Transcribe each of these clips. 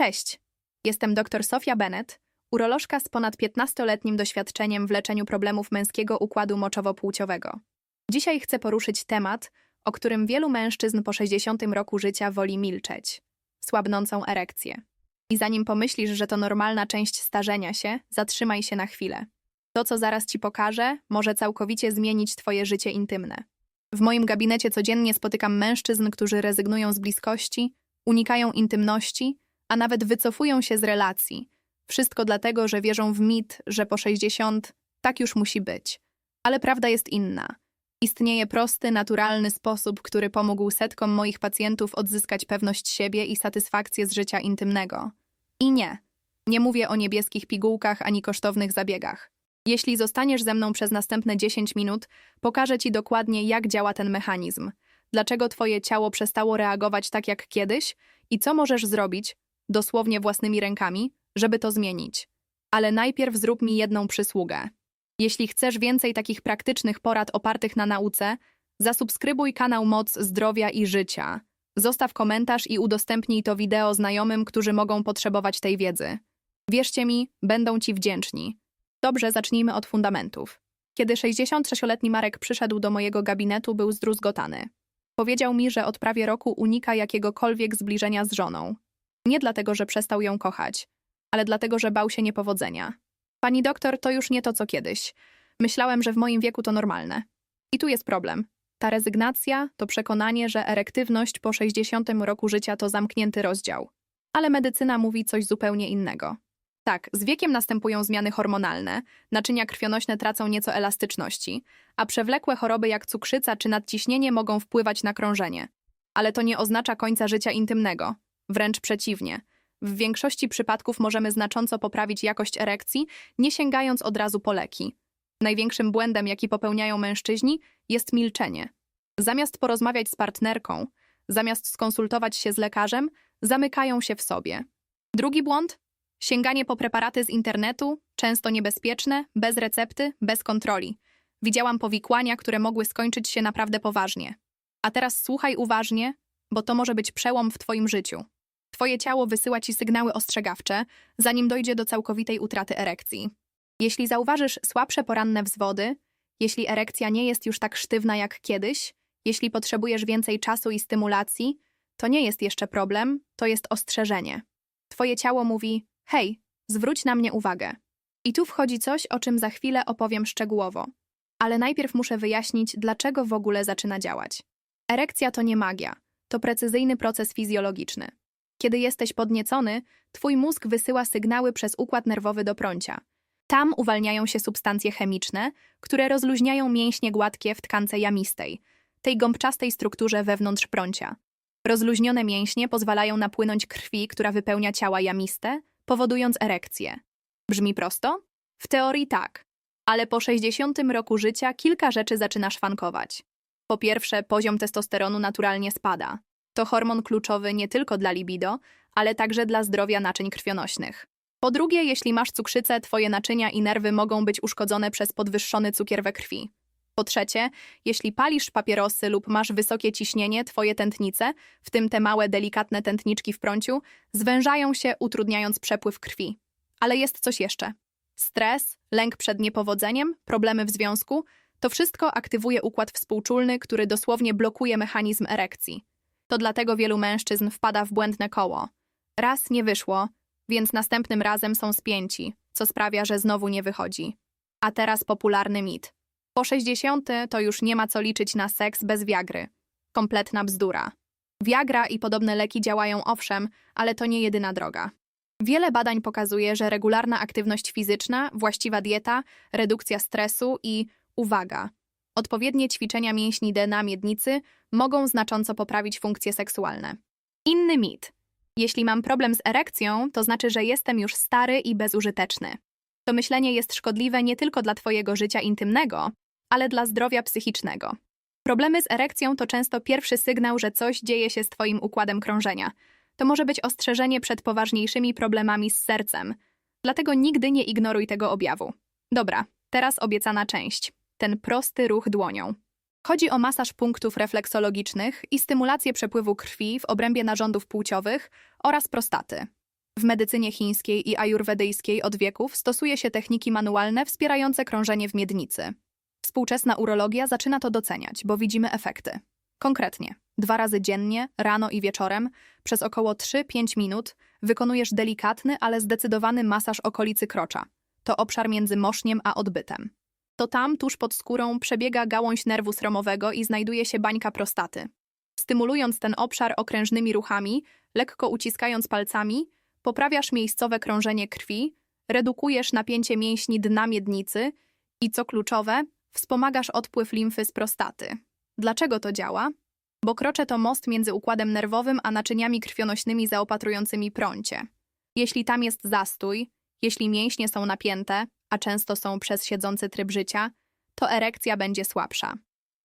Cześć, jestem dr Sofia Bennett, urolożka z ponad 15-letnim doświadczeniem w leczeniu problemów męskiego układu moczowo-płciowego. Dzisiaj chcę poruszyć temat, o którym wielu mężczyzn po 60 roku życia woli milczeć słabnącą erekcję. I zanim pomyślisz, że to normalna część starzenia się, zatrzymaj się na chwilę. To, co zaraz ci pokażę, może całkowicie zmienić twoje życie intymne. W moim gabinecie codziennie spotykam mężczyzn, którzy rezygnują z bliskości, unikają intymności, a nawet wycofują się z relacji. Wszystko dlatego, że wierzą w mit, że po 60 tak już musi być. Ale prawda jest inna. Istnieje prosty, naturalny sposób, który pomógł setkom moich pacjentów odzyskać pewność siebie i satysfakcję z życia intymnego. I nie, nie mówię o niebieskich pigułkach ani kosztownych zabiegach. Jeśli zostaniesz ze mną przez następne 10 minut, pokażę Ci dokładnie, jak działa ten mechanizm, dlaczego Twoje ciało przestało reagować tak jak kiedyś i co możesz zrobić, dosłownie własnymi rękami, żeby to zmienić. Ale najpierw zrób mi jedną przysługę. Jeśli chcesz więcej takich praktycznych porad opartych na nauce, zasubskrybuj kanał Moc Zdrowia i Życia. Zostaw komentarz i udostępnij to wideo znajomym, którzy mogą potrzebować tej wiedzy. Wierzcie mi, będą Ci wdzięczni. Dobrze, zacznijmy od fundamentów. Kiedy 66-letni Marek przyszedł do mojego gabinetu, był zdruzgotany. Powiedział mi, że od prawie roku unika jakiegokolwiek zbliżenia z żoną. Nie dlatego, że przestał ją kochać, ale dlatego, że bał się niepowodzenia. Pani doktor, to już nie to, co kiedyś. Myślałem, że w moim wieku to normalne. I tu jest problem. Ta rezygnacja to przekonanie, że erektywność po 60 roku życia to zamknięty rozdział. Ale medycyna mówi coś zupełnie innego. Tak, z wiekiem następują zmiany hormonalne, naczynia krwionośne tracą nieco elastyczności, a przewlekłe choroby jak cukrzyca czy nadciśnienie mogą wpływać na krążenie. Ale to nie oznacza końca życia intymnego. Wręcz przeciwnie. W większości przypadków możemy znacząco poprawić jakość erekcji, nie sięgając od razu po leki. Największym błędem, jaki popełniają mężczyźni, jest milczenie. Zamiast porozmawiać z partnerką, zamiast skonsultować się z lekarzem, zamykają się w sobie. Drugi błąd? Sięganie po preparaty z internetu, często niebezpieczne, bez recepty, bez kontroli. Widziałam powikłania, które mogły skończyć się naprawdę poważnie. A teraz słuchaj uważnie, bo to może być przełom w Twoim życiu. Twoje ciało wysyła Ci sygnały ostrzegawcze, zanim dojdzie do całkowitej utraty erekcji. Jeśli zauważysz słabsze poranne wzwody, jeśli erekcja nie jest już tak sztywna jak kiedyś, jeśli potrzebujesz więcej czasu i stymulacji, to nie jest jeszcze problem, to jest ostrzeżenie. Twoje ciało mówi: hej, zwróć na mnie uwagę. I tu wchodzi coś, o czym za chwilę opowiem szczegółowo. Ale najpierw muszę wyjaśnić, dlaczego w ogóle zaczyna działać. Erekcja to nie magia, to precyzyjny proces fizjologiczny. Kiedy jesteś podniecony, twój mózg wysyła sygnały przez układ nerwowy do prącia. Tam uwalniają się substancje chemiczne, które rozluźniają mięśnie gładkie w tkance jamistej, tej gąbczastej strukturze wewnątrz prącia. Rozluźnione mięśnie pozwalają napłynąć krwi, która wypełnia ciała jamiste, powodując erekcję. Brzmi prosto? W teorii tak, ale po 60 roku życia kilka rzeczy zaczyna szwankować. Po pierwsze, poziom testosteronu naturalnie spada. To hormon kluczowy nie tylko dla libido, ale także dla zdrowia naczyń krwionośnych. Po drugie, jeśli masz cukrzycę, twoje naczynia i nerwy mogą być uszkodzone przez podwyższony cukier we krwi. Po trzecie, jeśli palisz papierosy lub masz wysokie ciśnienie, twoje tętnice, w tym te małe, delikatne tętniczki w prąciu, zwężają się, utrudniając przepływ krwi. Ale jest coś jeszcze. Stres, lęk przed niepowodzeniem, problemy w związku to wszystko aktywuje układ współczulny, który dosłownie blokuje mechanizm erekcji. To dlatego wielu mężczyzn wpada w błędne koło. Raz nie wyszło, więc następnym razem są spięci, co sprawia, że znowu nie wychodzi. A teraz popularny mit. Po 60 to już nie ma co liczyć na seks bez wiagry. Kompletna bzdura. Viagra i podobne leki działają owszem, ale to nie jedyna droga. Wiele badań pokazuje, że regularna aktywność fizyczna, właściwa dieta, redukcja stresu i, uwaga, odpowiednie ćwiczenia mięśni D na miednicy mogą znacząco poprawić funkcje seksualne. Inny mit. Jeśli mam problem z erekcją, to znaczy, że jestem już stary i bezużyteczny. To myślenie jest szkodliwe nie tylko dla Twojego życia intymnego, ale dla zdrowia psychicznego. Problemy z erekcją to często pierwszy sygnał, że coś dzieje się z Twoim układem krążenia. To może być ostrzeżenie przed poważniejszymi problemami z sercem. Dlatego nigdy nie ignoruj tego objawu. Dobra, teraz obiecana część. Ten prosty ruch dłonią. Chodzi o masaż punktów refleksologicznych i stymulację przepływu krwi w obrębie narządów płciowych oraz prostaty. W medycynie chińskiej i ajurwedyjskiej od wieków stosuje się techniki manualne wspierające krążenie w miednicy. Współczesna urologia zaczyna to doceniać, bo widzimy efekty. Konkretnie, dwa razy dziennie, rano i wieczorem, przez około 3-5 minut wykonujesz delikatny, ale zdecydowany masaż okolicy krocza. To obszar między moszkiem a odbytem. To tam, tuż pod skórą, przebiega gałąź nerwu sromowego i znajduje się bańka prostaty. Stymulując ten obszar okrężnymi ruchami, lekko uciskając palcami, poprawiasz miejscowe krążenie krwi, redukujesz napięcie mięśni dna miednicy i, co kluczowe, wspomagasz odpływ limfy z prostaty. Dlaczego to działa? Bo krocze to most między układem nerwowym a naczyniami krwionośnymi zaopatrującymi prącie. Jeśli tam jest zastój, jeśli mięśnie są napięte, a często są przez siedzący tryb życia, to erekcja będzie słabsza.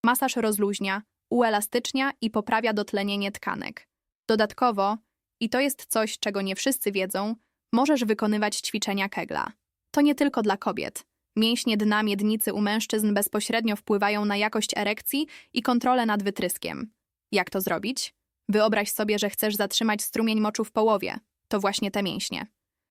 Masaż rozluźnia, uelastycznia i poprawia dotlenienie tkanek. Dodatkowo, i to jest coś, czego nie wszyscy wiedzą, możesz wykonywać ćwiczenia Kegla. To nie tylko dla kobiet. Mięśnie dna miednicy u mężczyzn bezpośrednio wpływają na jakość erekcji i kontrolę nad wytryskiem. Jak to zrobić? Wyobraź sobie, że chcesz zatrzymać strumień moczu w połowie. To właśnie te mięśnie.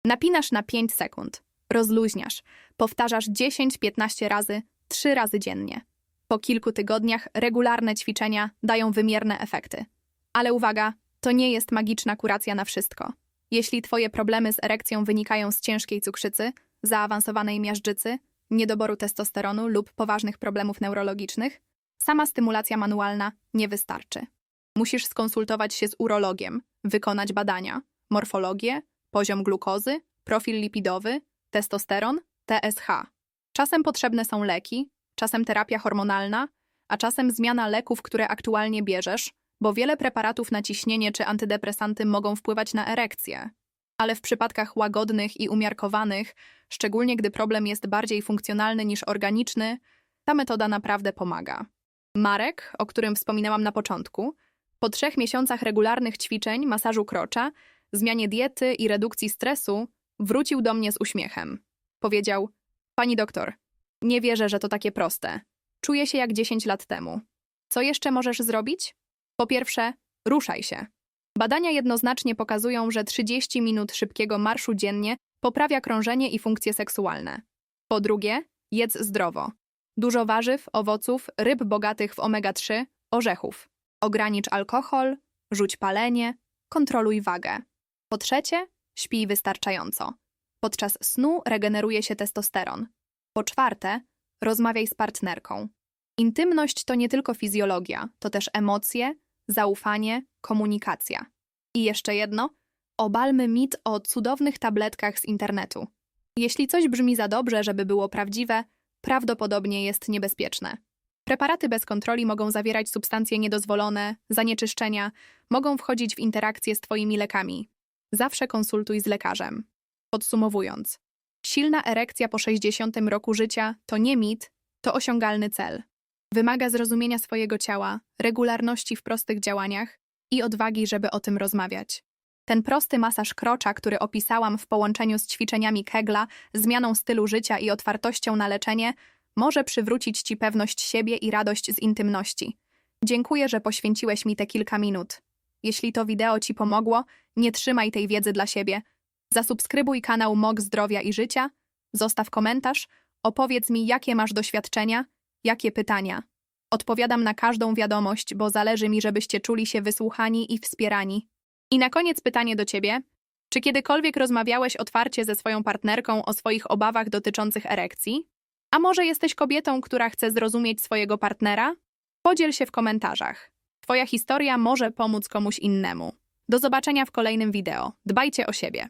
Napinasz na 5 sekund. Rozluźniasz. Powtarzasz 10-15 razy, 3 razy dziennie. Po kilku tygodniach regularne ćwiczenia dają wymierne efekty. Ale uwaga, to nie jest magiczna kuracja na wszystko. Jeśli twoje problemy z erekcją wynikają z ciężkiej cukrzycy, zaawansowanej miażdżycy, niedoboru testosteronu lub poważnych problemów neurologicznych, sama stymulacja manualna nie wystarczy. Musisz skonsultować się z urologiem, wykonać badania, morfologię, poziom glukozy, profil lipidowy, testosteron, TSH. Czasem potrzebne są leki, czasem terapia hormonalna, a czasem zmiana leków, które aktualnie bierzesz, bo wiele preparatów na ciśnienie czy antydepresanty mogą wpływać na erekcję. Ale w przypadkach łagodnych i umiarkowanych, szczególnie gdy problem jest bardziej funkcjonalny niż organiczny, ta metoda naprawdę pomaga. Marek, o którym wspominałam na początku, po trzech miesiącach regularnych ćwiczeń, masażu krocza, zmianie diety i redukcji stresu, wrócił do mnie z uśmiechem. Powiedział: Pani doktor, nie wierzę, że to takie proste. Czuję się jak 10 lat temu. Co jeszcze możesz zrobić? Po pierwsze, ruszaj się. Badania jednoznacznie pokazują, że 30 minut szybkiego marszu dziennie poprawia krążenie i funkcje seksualne. Po drugie, jedz zdrowo. Dużo warzyw, owoców, ryb bogatych w omega-3, orzechów. Ogranicz alkohol, rzuć palenie, kontroluj wagę. Po trzecie, śpij wystarczająco. Podczas snu regeneruje się testosteron. Po czwarte, rozmawiaj z partnerką. Intymność to nie tylko fizjologia, to też emocje, zaufanie, komunikacja. I jeszcze jedno, obalmy mit o cudownych tabletkach z internetu. Jeśli coś brzmi za dobrze, żeby było prawdziwe, prawdopodobnie jest niebezpieczne. Preparaty bez kontroli mogą zawierać substancje niedozwolone, zanieczyszczenia, mogą wchodzić w interakcje z Twoimi lekami. Zawsze konsultuj z lekarzem. Podsumowując, silna erekcja po 60 roku życia to nie mit, to osiągalny cel. Wymaga zrozumienia swojego ciała, regularności w prostych działaniach i odwagi, żeby o tym rozmawiać. Ten prosty masaż krocza, który opisałam w połączeniu z ćwiczeniami Kegla, zmianą stylu życia i otwartością na leczenie, może przywrócić Ci pewność siebie i radość z intymności. Dziękuję, że poświęciłeś mi te kilka minut. Jeśli to wideo Ci pomogło, nie trzymaj tej wiedzy dla siebie. Zasubskrybuj kanał MOG Zdrowia i Życia, zostaw komentarz, opowiedz mi, jakie masz doświadczenia, jakie pytania. Odpowiadam na każdą wiadomość, bo zależy mi, żebyście czuli się wysłuchani i wspierani. I na koniec pytanie do Ciebie. Czy kiedykolwiek rozmawiałeś otwarcie ze swoją partnerką o swoich obawach dotyczących erekcji? A może jesteś kobietą, która chce zrozumieć swojego partnera? Podziel się w komentarzach. Twoja historia może pomóc komuś innemu. Do zobaczenia w kolejnym wideo. Dbajcie o siebie.